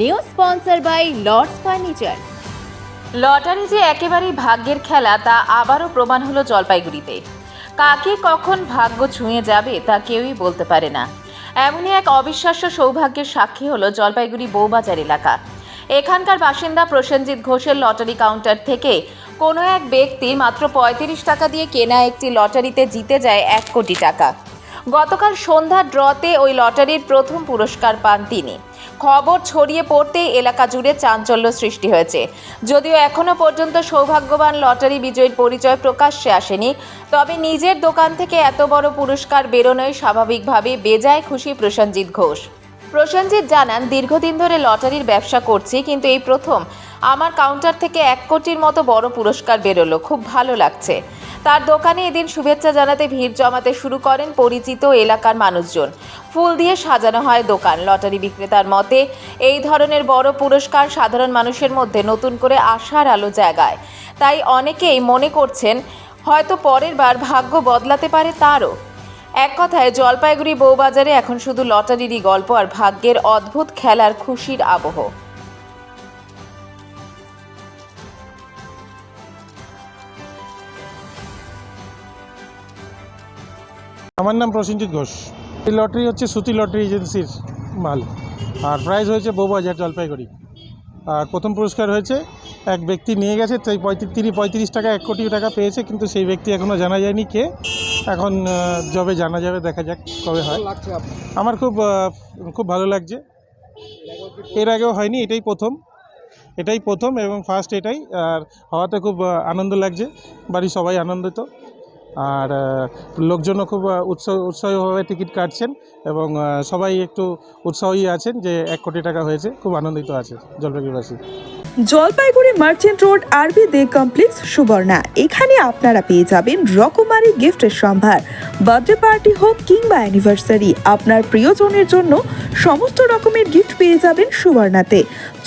New sponsor by Lords furniture lottery যে একেবারেই ভাগ্যের খেলা, তা আবারও প্রমাণ হলো জলপাইগুড়িতে। কাকে কখন ভাগ্য ছুঁয়ে যাবে, তা কেউই বলতে পারে না। এমনই এক অবিশ্বাস্য সৌভাগ্যের সাক্ষী হলো জলপাইগুড়ি বৌবাজার এলাকা। এখানকার বাসিন্দা প্রসেনজিৎ ঘোষের লটারি কাউন্টার থেকে কোনো এক ব্যক্তি মাত্র পঁয়ত্রিশ টাকা দিয়ে কেনা একটি লটারিতে জিতে যায় এক কোটি টাকা। গতকাল সন্ধ্যা ড্রতে ওই লটারির প্রথম পুরস্কার পান তিনি। খবর ছড়িয়ে পড়তেই এলাকা জুড়ে চাঞ্চল্য সৃষ্টি হয়েছে। যদিও এখনও পর্যন্ত সৌভাগ্যবান লটারি বিজয়ীর পরিচয় প্রকাশ্যে আসেনি, তবে নিজের দোকান থেকে এত বড় পুরস্কার বেরোনোয় স্বাভাবিকভাবে বেজায় খুশি প্রসেনজিৎ ঘোষ। প্রসেনজিৎ জানান, দীর্ঘদিন ধরে লটারির ব্যবসা করছি, কিন্তু এই প্রথম আমার কাউন্টার থেকে এক কোটির মতো বড় পুরস্কার বেরোলো। খুব ভালো লাগছে। তার দোকানে এদিন শুভেচ্ছা জানাতে ভিড় জমাতে শুরু করেন পরিচিত এলাকার মানুষজন। ফুল দিয়ে সাজানো হয় দোকান। লটারি বিক্রেতার মতে, এই ধরনের বড় পুরস্কার সাধারণ মানুষের মধ্যে নতুন করে আশার আলো জায়গায় তাই অনেকেই মনে করছেন, হয়তো পরের বার ভাগ্য বদলাতে পারে তারও। এক কথায়, জলপাইগুড়ি বউবাজারে এখন শুধু লটারিরই গল্প আর ভাগ্যের অদ্ভুত খেলার খুশির আবহ। আমার নাম প্রসেনজিৎ ঘোষ। এই লটারি হচ্ছে সুতি লটারি এজেন্সির মাল আর প্রাইজ হয়েছে বউবাজার জলপাইগুড়ি। আর প্রথম পুরস্কার হয়েছে, এক ব্যক্তি নিয়ে গেছে, তাই পঁয়ত্রিশ পঁয়ত্রিশ টাকা, এক কোটি টাকা পেয়েছে, কিন্তু সেই ব্যক্তি এখনও জানা যায়নি কে। এখন যবে জানা যাবে, দেখা যাক কবে হয়। আমার খুব খুব ভালো লাগছে। এর আগেও হয়নি, এটাই প্রথম। এটাই প্রথম এবং ফার্স্ট এটাই, আর হওয়াতে খুব আনন্দ লাগছে। বাড়ির সবাই আনন্দিত। আর লোকজনও খুব উৎসাহ উৎসাহীভাবে টিকিট কাটছেন এবং সবাই একটু উৎসাহী আছেন যে এক কোটি টাকা হয়েছে, খুব আনন্দিত আছে জলপাইগুড়িবাসী। জলপাইগুড়ি মার্চেন্ট রোড আরবি দে কমপ্লেক্স সুবর্ণা, এখানে আপনারা পেয়ে যাবেন রকমারি গিফটের সম্ভার, বার্থডে পার্টি হোক কিংবা অ্যানিভার্সারি, আপনার প্রিয়জনের জন্য সমস্ত রকমের গিফট পেয়ে যাবেন সুবর্ণাতে।